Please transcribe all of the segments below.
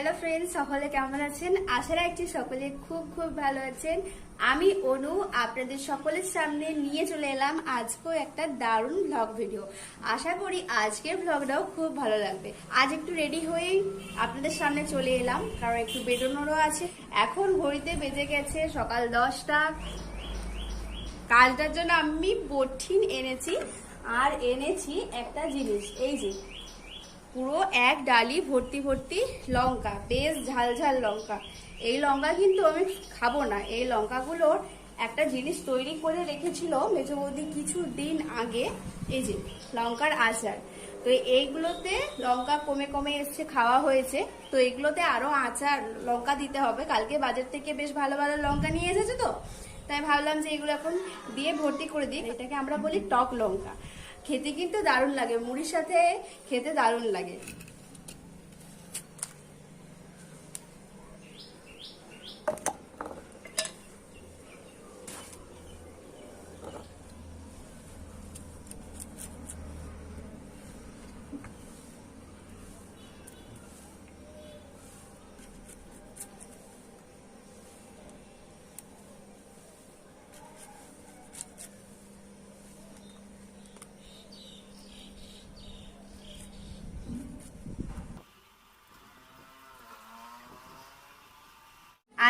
Hello friends সকলে কেমন আছেন? আশা রাখছি সকলে খুব খুব ভালো আছেন। আমি অনু, আপনাদের সকলের সামনে নিয়ে চলে এলাম আজকেও একটা দারুণ ব্লগ ভিডিও আশা করি আজকের ব্লগটাও খুব ভালো লাগবে। আজ একটু রেডি হয়েই আপনাদের সামনে চলে এলাম, কারণ একটু বেরোনোরও আছে। এখন ঘড়িতে বেজে গেছে সকাল দশটা। কাজটার জন্য আমি বঠিন এনেছি, আর এনেছি একটা জিনিস। এই যে পুরো এক ডালি ভর্তি ভর্তি লঙ্কা, বেশ ঝাল ঝাল লঙ্কা। এই লঙ্কা কিন্তু আমি খাব না। এই লঙ্কাগুলোর একটা জিনিস তৈরি করে রেখেছিল মেজো বৌদি কিছু দিন আগে, এই যে লঙ্কার আচার। তো এইগুলোতে লঙ্কা কমে কমে এসছে, খাওয়া হয়েছে। তো এগুলোতে আরও আচার, লঙ্কা দিতে হবে। কালকে বাজার থেকে বেশ ভালো ভালো লঙ্কা নিয়ে এসেছে তো? তাই ভাবলাম যে এগুলো এখন দিয়ে ভর্তি করে দিই। এটাকে আমরা বলি টক লঙ্কা। খেতে কিন্তু দারুণ লাগে মুড়ির সাথে খেতে দারুণ লাগে।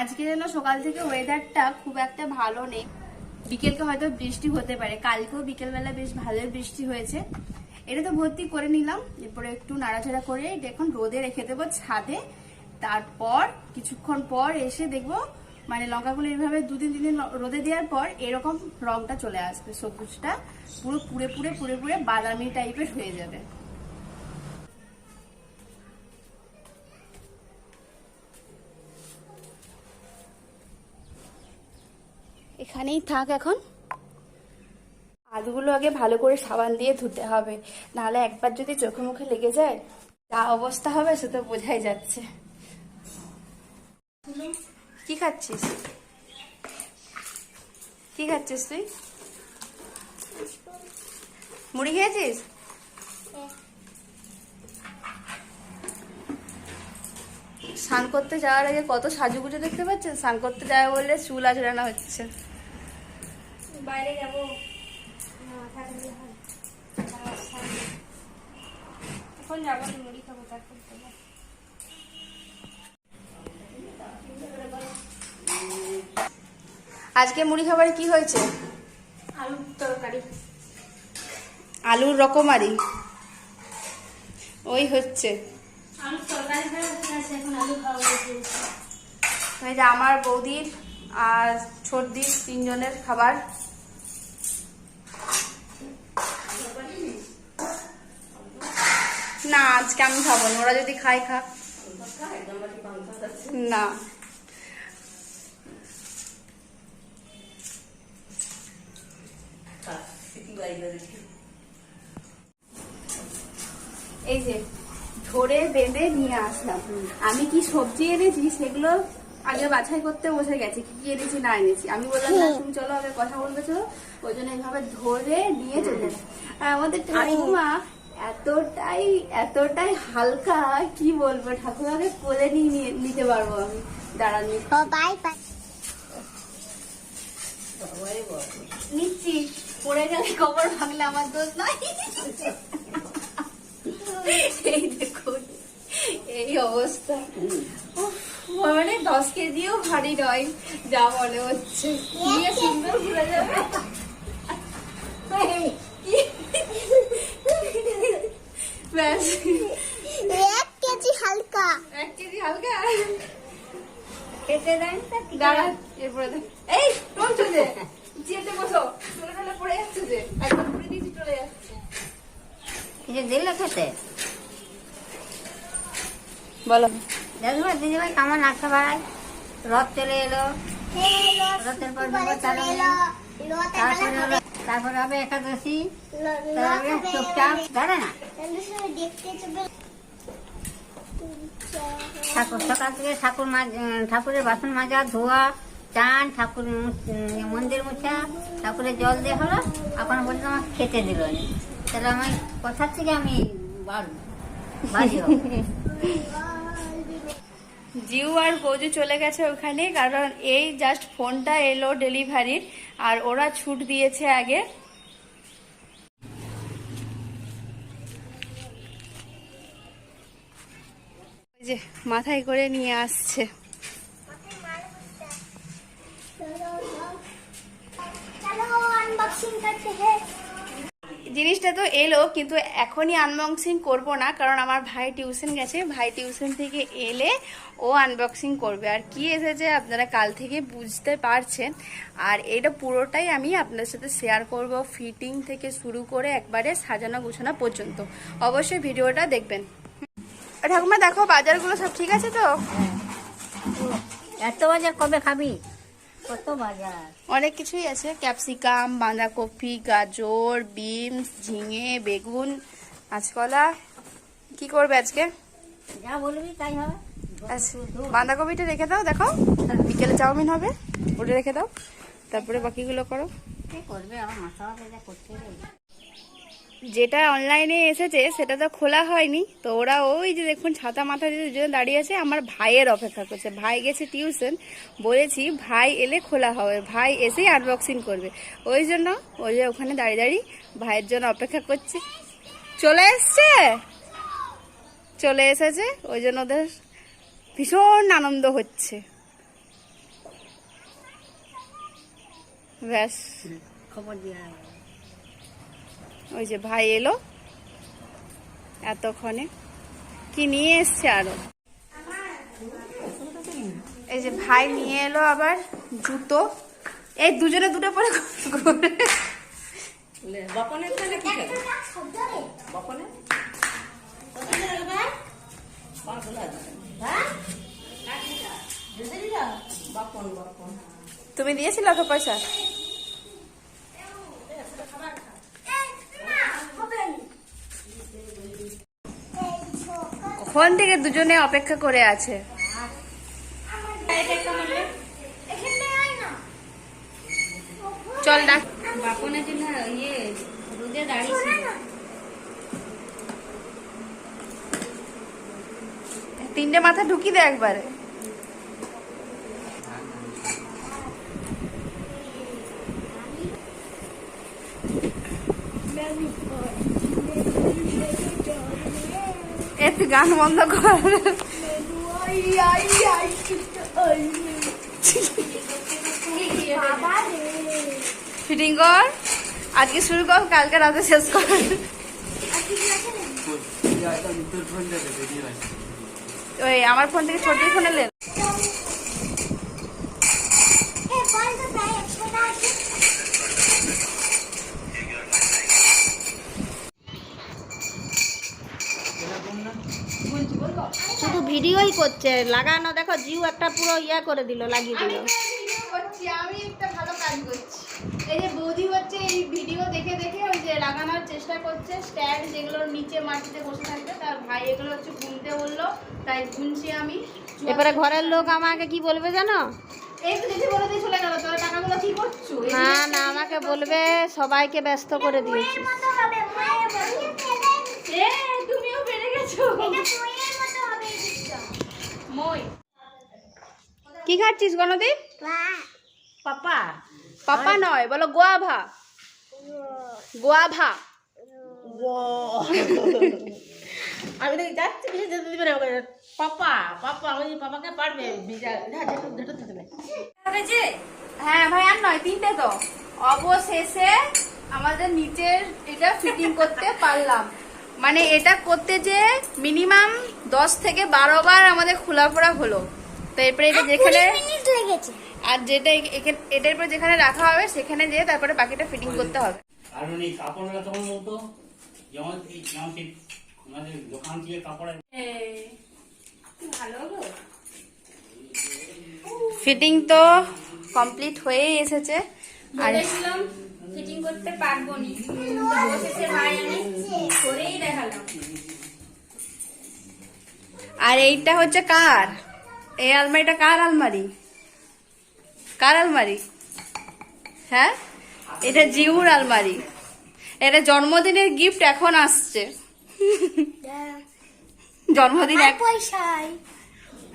আজকে যেন সকাল থেকে ওয়েদারটা খুব একটা ভালো নেই। বিকেলকে হয়তো বৃষ্টি হতে পারে। কালকেও বিকেলবেলা বেশ ভালোই বৃষ্টি হয়েছে। এটা তো ভর্তি করে নিলাম। এরপরে একটু নাড়াচাড়া করে এটা এখন রোদে রেখে দেবো ছাদে। তারপর, কিছুক্ষণ পর এসে দেখব মানে লঙ্কাগুলো এইভাবে দুদিন তিন দিন রোদে দেওয়ার পর এরকম রংটা চলে আসবে। সবুজটা পুরো পুড়ে পুড়ে পুড়ে পুড়ে বাদামি টাইপের হয়ে যাবে। এখানেই থাক এখন। আলুগুলো আগে ভালো করে সাবান দিয়ে ধুতে হবে, নাহলে একবার যদি চোখে মুখে লেগে যায়, যা অবস্থা হবে সে তো বোঝাই যাচ্ছে। কি খাচ্ছিস? কি খাচ্ছিস তুই? মুড়ি খেয়েছিস? স্নান করতে যাওয়ার আগে কত সাজুগুজু দেখতে পাচ্ছেন? স্নান করতে যাবে বললে চুল আচড়ানো হচ্ছে। বাইরে যাব। এখন যাব মুড়ি খাব তারপর আজকে মুড়ি খাবারে কি হয়েছে? আলুর তরকারি। আলুর রকমারি। ওই হচ্ছে। হয়ে আমার বৌদির আর ছোট ছোটদির তিনজনের খাবার। না, আজকে আমি খাব না, ওরা যদি খায়, খা। না। এই যে, ধরে বেঁধে নিয়ে আসলাম। আমি কি সবজি এনেছি? সেগুলো আগে বাছাই করতে বসে গেছি। কি কি এনেছি না এনেছি? আমি বললাম, না, তুমি চলো, আগে কথা বলবে, চলো। ওই জন্য এইভাবে ধরে নিয়ে চলে আমাদের ঠাকুমা এতটাই এতটাই হালকা কি বলব ঠাকুমাকে কোলে নিয়ে নিতে পারব আমি। দাঁড়ান নিচ্ছি। পড়ে গেলে কবর ভাঙলে আমার দোষ নয়। এই দেখুন এই অবস্থা। মানে দশ কেজিও ভারী নয় যা মনে হচ্ছে। নিয়ে সুন্দর ঘুরে যাবে। ব্যাস এক কেজি হালকা। এক কেজি হালকা। খেতে দেন দাঁড়া এরপরে এই টোল চলে চেতে বসো। চলে টলে পড়ে যাচ্ছে যে একবার ঘুরে দিয়েছি চলে যাচ্ছে। কিছু দিলে খেতে। বলো। দেখব দিদিভাই কেমন আছে ভাই রথ চলে এলো। রথের পর চালু তারপরে হবে একাদশী। তারপরে চুপচাপ। ধরে না। ঠাকুর, সকাল থেকে ঠাকুর ঠাকুরের বাসন মাজা, ধোয়া, চান, ঠাকুর মন্দির মুছা, ঠাকুরের জল দিয়ে হলো, এখন বলতে আমাকে খেতে দিল তাহলে আমি কোথার থেকে আমি জিউ আর গজু চলে গেছে ওখানে, কারণ এই জাস্ট ফোনটা এলো ডেলিভারির আর ওরা ছুট দিয়েছে আগে। যে মাথায় করে নিয়ে আসছে। জিনিসটা তো এলো, কিন্তু এখনই আনবক্সিং করব না, কারণ আমার ভাই টিউশন গেছে। ভাই টিউশন থেকে এলে ও আনবক্সিং করবে। আর কি এসেছে আপনারা কাল থেকে বুঝতে পারছেন। আর এটা পুরোটাই আমি আপনাদের সাথে শেয়ার করব ফিটিং থেকে শুরু করে একবারে সাজানো গুছানো পর্যন্ত। অবশ্যই ভিডিওটা দেখবেন। ঠাকুমা দেখো বাজারগুলো সব ঠিক আছে তো? এত বাজার কবে খাবি? কত বাজার? অনেক কিছুই আছে। ক্যাপসিকাম বাঁধাকপি গাজর বিনস ঝিঙে বেগুন কাঁচকলা কি করবে আজকে? যা বলবি তাই হবে। বাঁধাকপিটা রেখে দাও দেখো। বিকেলে চাউমিন হবে ওটা রেখে দাও। তারপরে বাকিগুলো করো। কে করবে? আমার মাথা করতে। যেটা অনলাইনে এসেছে, সেটা তো খোলা হয়নি। তো ওরা ওই যে দেখুন, ছাতা মাথা দিয়ে দুজনে দাঁড়িয়ে আছে, আমার ভাইয়ের অপেক্ষা করছে। ভাই গেছে টিউশন বলেছি, ভাই এলে খোলা হবে, ভাই এসেই আনবক্সিং করবে। ওই জন্য ওই যে ওখানে দাঁড়িয়ে দাঁড়িয়ে ভাইয়ের জন্য অপেক্ষা করছে। চলে এসছে? চলে এসেছে, ওই জন্য ওদের ভীষণ আনন্দ হচ্ছে। ব্যাস। খবর দিয়ে। ওই যে ভাই এলো এতক্ষণে। কি নিয়ে এসছে আরও? এই যে ভাই নিয়ে এলো আবার জুতো। এই দুজনে দুটো পরে ঘুরে। তুমি দিয়েছিলে অত পয়সা? কখন থেকে দুজনে অপেক্ষা করে আছে। চল ডাক। বাপনের জন্য ইয়ে রোদে তিনটে মাথা ঢুকি দে একবারে। এতে গান বন্ধ কর ফিটিং কর। আজকে শুরু কর, কালকে রাতে শেষ কর। ওই, আমার ফোন থেকে ছোট ফোনে লেন করছে লাগানো দেখো জিউ একটা পুরো ইয়া করে দিল লাগিয়ে দিল। করছি আমি একটা ভালো কাজ করছি। এই যে বৌদি হচ্ছে এই ভিডিও দেখে দেখে ওই যে লাগানোর চেষ্টা করছে স্ট্যান্ড যেগুলোর নিচে মাটিতে বসে থাকবে তার ভাই এগুলো হচ্ছে গুনতে বলল তাই গুনছি আমি। এবারে ঘরের লোক আমাকে কি বলবে জানো? এই তো যদি বলে দিয়ে চলে গেল তাহলে টাকাগুলো কি করছ? না না আমাকে বলবে সবাইকে ব্যস্ত করে দিয়েছি তুমিও পেরে গেছো। কি খাচ্ছিস গণদীপ? পাপা। পাপা নয় বলো গোয়াভা। গোয়াভা। আমি তো যাচ্ছি বেশি যেতে দিবে না পাপা পাপা আমি পাপাকে পারবে ভিজা যা যেটু যেটু দেবে। হ্যাঁ ভাই আর নয় তিনটে তো। অবশেষে আমাদের নিচের এটা ফিটিং করতে পারলাম। মানে এটা করতে যে মিনিমাম দশ থেকে বারো বার আমাদের খোলা পড়া হলো। তো এরপরে এটা যেখানে আর যেটা এটার পরে যেখানে রাখা হবে সেখানে যেয়ে তারপরে বাকিটা ফিটিং করতে হবে। কারণ এই কাপড়টা তখন বলতো যেমন যেমন আমাদের দোকান থেকে কাপড়ের ভালো ফিটিং তো কমপ্লিট হয়েই এসেছে। আর ফিটিং করতে পারব নি। অবশেষে ভাই আমি করেই দেখালাম। আর এইটা হচ্ছে কার? এই আলমারিটা কার আলমারি? কার আলমারি? হ্যাঁ? এটা জিউর আলমারি। এটা জন্মদিনের গিফট এখন আসছে। জন্মদিন এক পয়সায়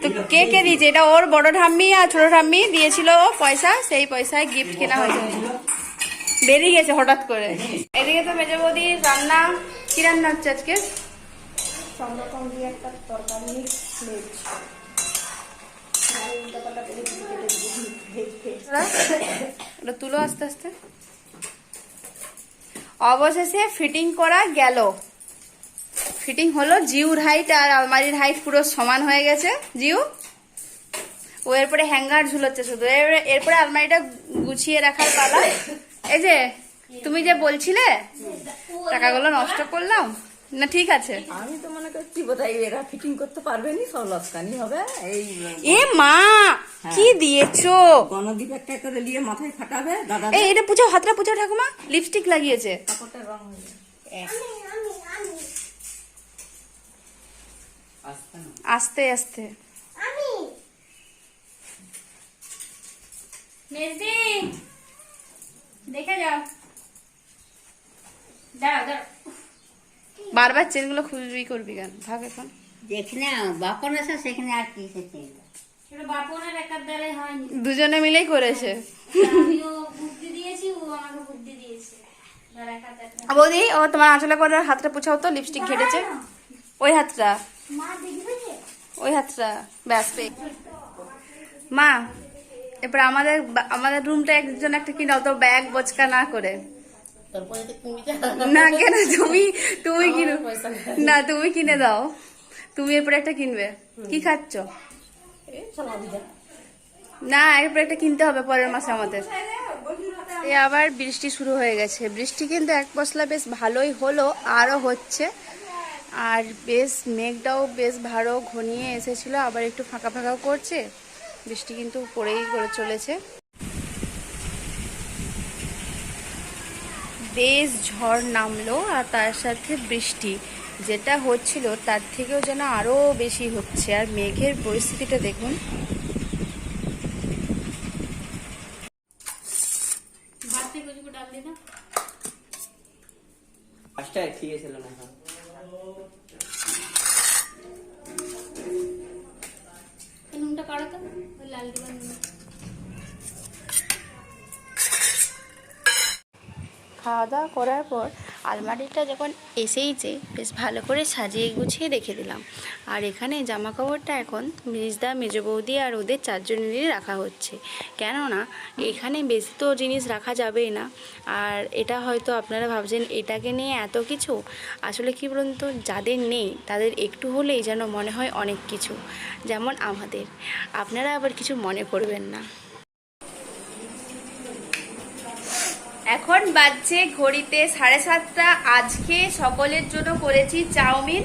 তো কে কে দিয়েছে? এটা ওর বড় ঠাম্মি আর ছোট ঠাম্মি দিয়েছিল ও পয়সা সেই পয়সায় গিফট কেনা হয়েছে। বেরিয়ে গেছে হঠাৎ করে। এদিকে তো মেজে বৌদি রান্না কি রান্না হচ্ছে আজকে? সব দিয়ে একটা তরকারি এটা তুলো আস্তে আস্তে। অবশেষে ফিটিং করা গেল। ফিটিং হলো জিউর হাইট আর আলমারির হাইট পুরো সমান হয়ে গেছে। জিউ? ও এরপরে হ্যাঙ্গার ঝুলোচ্ছে শুধু। এর- এরপরে আলমারিটা গুছিয়ে রাখার পালা। এই যে তুমি যে বলছিলে টাকাগুলো নষ্ট করলাম না ঠিক আছে? আমি তো মনে করছি বোধহয় এরা ফিটিং করতে পারবে নি সব লস্কানি হবে এই এ মা কি দিয়েছ? গণদীপ একটা করে দিয়ে মাথায় ফাটাবে দাদা এই এটা পুছাও হাতটা পুছাও ঠাকুমা লিপস্টিক লাগিয়েছে। কাপড়টা রং হয়ে যাবে। আমি আমি আসতে না আস্তে আস্তে। আমি। মেজদি। দেখে যাও দাঁড়াও দাঁড়াও বারবার চেনগুলো খুলবি করবি কেন? ভাগ এখন। যেখানে বাপন আছে সেখানে আর কি সে বাপনের একার দ্বারাই হয়নি। দুজনে মিলেই করেছে। আমিও বুদ্ধি দিয়েছি ও আমাকে বুদ্ধি দিয়েছে। বৌদি ও তোমার আঁচলে করে হাতটা পুছাও তো লিপস্টিক ঘেটেছে ওই হাতটা। ওই হাতটা। ব্যাস মা এরপর আমাদের আমাদের রুমটা একজন একটা কিনাও তো ব্যাগ বোচকা না করে। না কেন তুমি তুমি কিনো না তুমি কিনে দাও। তুমি এরপরে একটা কিনবে। কি খাচ্ছ? না এরপরে একটা কিনতে হবে পরের মাসে আমাদের। এ আবার বৃষ্টি শুরু হয়ে গেছে। বৃষ্টি কিন্তু এক পশলা বেশ ভালোই হলো আরও হচ্ছে। আর বেশ মেঘটাও বেশ ভালো ঘনিয়ে এসেছিল আবার একটু ফাঁকা ফাঁকাও করছে। বৃষ্টি কিন্তু পড়েই করে চলেছে। বেশ ঝড় নামলো আর তার সাথে বৃষ্টি। যেটা হচ্ছিল তার থেকেও যেন আরও বেশি হচ্ছে। আর মেঘের পরিস্থিতিটা দেখুন। খাওয়া দাওয়া করার পর আলমারিটা যখন এসেইছে বেশ ভালো করে সাজিয়ে গুছিয়ে রেখে দিলাম। আর এখানে জামা কাপড়টা এখন মিজদা মেজ বৌদি আর ওদের চারজনেরই রাখা হচ্ছে। কেননা এখানে বেশি তো জিনিস রাখা যাবেই না। আর এটা হয়তো আপনারা ভাবছেন, এটাকে নিয়ে এত কিছু? আসলে কি বলুন তো, যাদের নেই তাদের একটু হলেই যেন মনে হয় অনেক কিছু, যেমন আমাদের। আপনারা আবার কিছু মনে করবেন না। এখন বাজছে ঘড়িতে সাড়ে সাতটা। আজকে সকলের জন্য করেছি চাউমিন।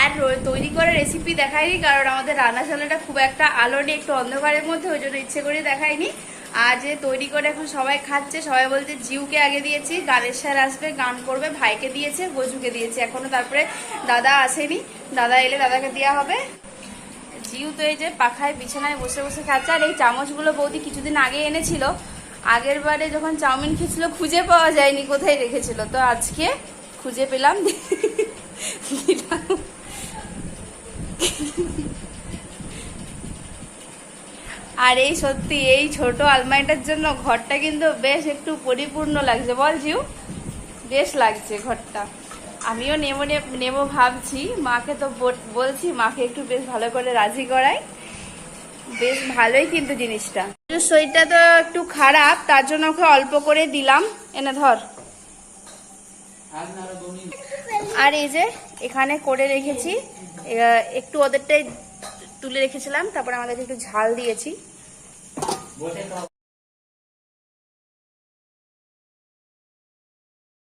আর তৈরি করার রেসিপি দেখাইনি, কারণ আমাদের রান্নাশালাটা খুব একটা আলো নেই, একটু অন্ধকারের মধ্যে, ওই জন্য ইচ্ছে করে দেখাইনি। আর যে তৈরি করে এখন সবাই খাচ্ছে, সবাই বলছে জিউকে আগে দিয়েছি, গানের স্যার আসবে, গান করবে, ভাইকে দিয়েছে গজুকে দিয়েছে, এখনও তারপরে দাদা আসেনি। দাদা এলে দাদাকে দেওয়া হবে। জিউ তো এই যে পাখায় বিছানায় বসে বসে খাচ্ছে, আর এই চামচগুলো বৌদি কিছুদিন আগে এনেছিল। আগের বারে যখন চাউমিন খেয়েছিল, খুঁজে পাওয়া যায়নি কোথায় রেখেছিল। তো আজকে খুঁজে পেলাম। আর এই সত্যি, এই ছোট আলমারিটার জন্য ঘরটা কিন্তু বেশ একটু পরিপূর্ণ লাগছে। বল জিউ, বেশ লাগছে ঘরটা। আমিও নেব নেব ভাবছি। মাকে তো বলছি, মাকে একটু বেশ ভালো করে রাজি করাই। বেশ ভালোই কিন্তু জিনিসটা। শরীরটা তো একটু খারাপ, তার জন্য ওকে অল্প করে দিলাম। এনে ধর। আরও এই যে, এখানে করে রেখেছি। একটু ওদেরটাই তুলে রেখেছিলাম, তারপরে আমাদেরকে একটু ঝাল দিয়েছি।